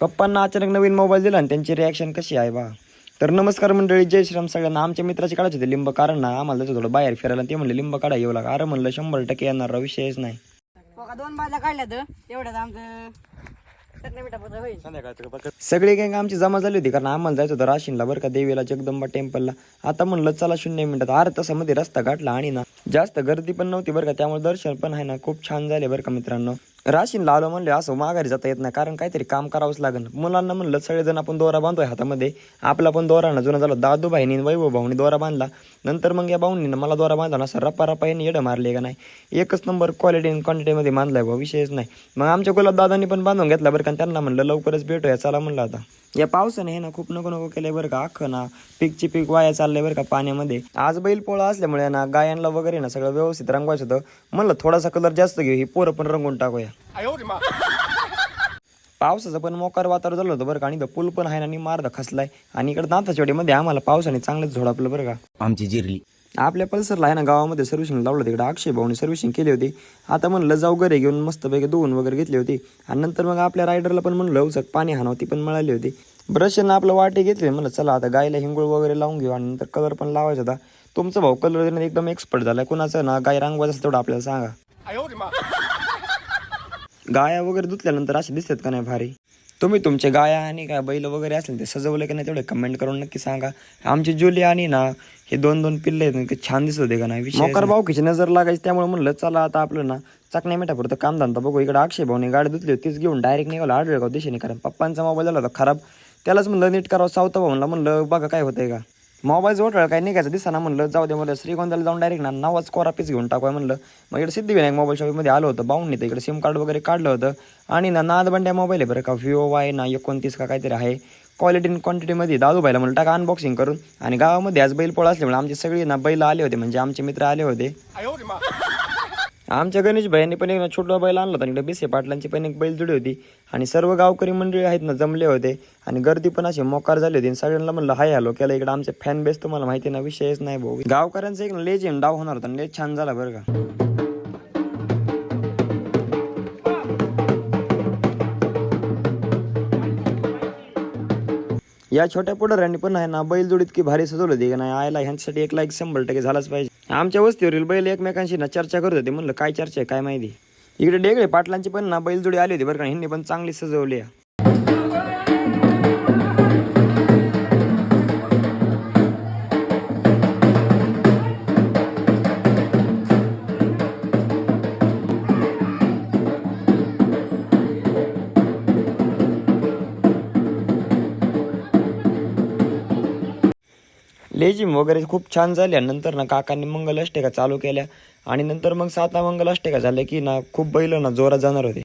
पप्पांना अचानक नवीन मोबाईल दिला आणि त्यांची रिॲक्शन कशी आहे बा? तर नमस्कार मंडळी जय श्रीराम. सगळ्यांना आमच्या मित्राची काढायचे होते. लिंब कारण ना आम्हाला त्याचं थोडं बाहेर फिरायला ते म्हणले लिंब काढा येऊ लागा. अरे म्हणलं शंभर टक्के येणार विषयच नाही. दोन काढल्या तर तेवढ्यात आमचं सगळी गँग आमची जमा झाली होती कारण आम्हाला जायचं होतं राशीनला बरं का देवीला जगदंबा टेम्पलला. आता म्हणलं चला शून्य मिनिटात. अर्ध तासामध्ये रस्ता गाठला आणि ना जास्त गर्दी पण नव्हती बरं का त्यामुळे दर्शन पण आहे ना खूप छान झाले बरं का मित्रांनो. राशीनला आलो म्हणले असं माघारी जाता येत नाही. कारण काहीतरी काम करावंच लागेल. मुलांना म्हणलं सगळेजण आपण दोरा बांधतोय हातामध्ये. आपला पण दोरा ना जुना झाला दादू भाईनी वैभव भाऊनी दोरा बांधला. नंतर मग या भाऊनी मला दोरा बांधला ना असं रप्पा रप्पा यांनी येडं मारले का नाही? एकच नंबर क्वालिटी आणि क्वांटिटीमध्ये बांधलाय भाऊ विषयच नाही. मग आमच्या गुलाब दादांनी पण बांधून घेतला बरं का त्यांना म्हणलं लवकरच भेटूया चला म्हणलं आता. या पावसाने हे ना खूप नको नको केलंय बरं का अख्खं ना पीकची पीक वाया चाललंय बरं का पाण्यामध्ये. आज बैल पोळा असल्यामुळे ना गायांना वगैरे ना सगळं व्यवस्थित रंगवायचं होतं. म्हणलं थोडासा कलर जास्त घेऊ ही पोरं पण रंगून टाकूया. पावसाचं पण मोकार वातावरण झालं होतं बरं का. आणि इथं पूल पण आहे ना आणि मार्ग खसलाय. आणि इकडे नाथाचवाडीमध्ये आम्हाला पावसाने चांगलंच झोडापलं बरं का. आमची जिरली. आपल्या पल्सरला आहे ना गावामध्ये सर्व्हिसिंग लावलं तिकडे अक्षय भाऊने सर्व्हिसिंग केली होती. आता म्हणलं जाऊ घरी घेऊन मस्तपैकी धुवून वगैरे घेतली होती. आणि नंतर मग आपल्या रायडरला पण म्हणलं उचक पाणी हाणावं ती पण मिळाली होती. ब्रशनं आपलं वाटे घेतले. म्हणलं चला आता गायला हिंगोळ वगैरे लावून घेऊ. आणि नंतर कलर पण लावायचा होता. तुमचा भाऊ कलर देण्यात एकदम एक्सपर्ट झाला कुणाचं ना गाय रंगवायचं तेवढं आपल्याला सांगा. गाया वगैरे धुतल्यानंतर असे दिसतात का नाही भारी? तुम्ही तुमचे गाया आणि काय बैल वगैरे असेल ते सजवले का नाही तेवढे कमेंट करून नक्की सांगा. आमची जुली आणि ना हे दोन दोन पिल्ले आहेत छान दिसत होते का नाही? मोकर भाऊकीची नजर लागायची त्यामुळे म्हणलं चला आता आपलं ना चकण्या मिठापुरतं काम धंदा बघू. इकडे अक्षय भाऊने गाडी धुतली होती तीच घेऊन डायरेक्ट निघाला आडवेगाव दिशेने. कारण पप्पांचा मोबाईल झाला होता खराब. त्यालाच म्हणलं नीट करावं सावता भाऊला म्हणलं बघा काय होतंय का. मोबाईल जोटळ काय निघायचं दिसा ना म्हणलं जाऊ दे म्हणलं श्रीगोंदाला जाऊन डायरेक्ट ना नावाच कोरा पीस घेऊन टाकूया म्हणलं. मग इकडे सिद्धिविनायक मोबाईल शॉपमध्ये आलो होतं बाऊन तर इकडे सिम कार्ड वगैरे काढलं होतं. आणि ना नादबंड्या मोबाईल आहे बरं का व्हिओ वाय ना एकोणतीस का काहीतरी आहे. क्वालिटी आणि क्वांटिटीमध्ये दादूबाईला म्हणलं टाका अनबॉक्सिंग करून. आणि गावामध्ये आज बैल पोळा असल्यामुळे आमचे सगळे ना बैल आले होते म्हणजे आमचे मित्र आले होते. आमच्या गणेश भाईंनी पण एक ना छोटा बैल आणला होता इकडे बिसे पाटलांची पण एक बैल जुडी होती. आणि सर्व गावकरी मंडळी आहेत ना जमले होते. आणि गर्दी पण अशी मोकार झाली होती. आणि सगळ्यांना म्हणलं हाय आलो केलं इकडे आमचे फॅन बेस तुम्हाला माहिती ना विषयच नाही भाऊ. गावकऱ्यांचा एक लेजेंड डाव होणार होता आणि छान झाला बरं का. या छोट्या पुढाऱ्यांनी पण आहे ना बैल जोडीत की भारी सजवलं होती की नाही आयला ह्यांच्यासाठी एक लाईक शंभर टक्के झालाच पाहिजे. आमच्या वस्तीवरील बैल एकमेकांशी ना चर्चा करत होते. म्हणलं काय चर्चा आहे? काय माहिती? इकडे डेगळे पाटलांची पण ना बैलजोडी आली होती बरं का ह्यांनी पण चांगली सजवली आहे. लेझिम वगैरे खूप छान झाल्या नंतर ना काकांनी मंगल अष्टका चालू केल्या. आणि नंतर मग साता मंगल अष्टका झाल्या की ना खूप बैल ना जोरात जाणार होते.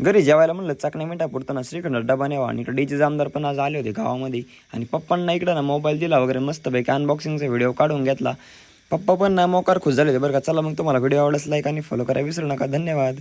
घरी जेवायला म्हणलं चकण्या मिठा पुरताना श्रीखंड डबा न्यावा. आणि इकडे डीचे जामदार पण आज आले होते गावामध्ये. आणि पप्पांना इकडं ना मोबाईल दिला वगैरे मस्तपैकी अनबॉक्सिंगचा व्हिडिओ काढून घेतला. पप्पा पण ना मोकार खुश झाले होते बरं का. चला मग तुम्हाला व्हिडिओ आवडला लाईक आणि फॉलो करा. विसरू नका. धन्यवाद.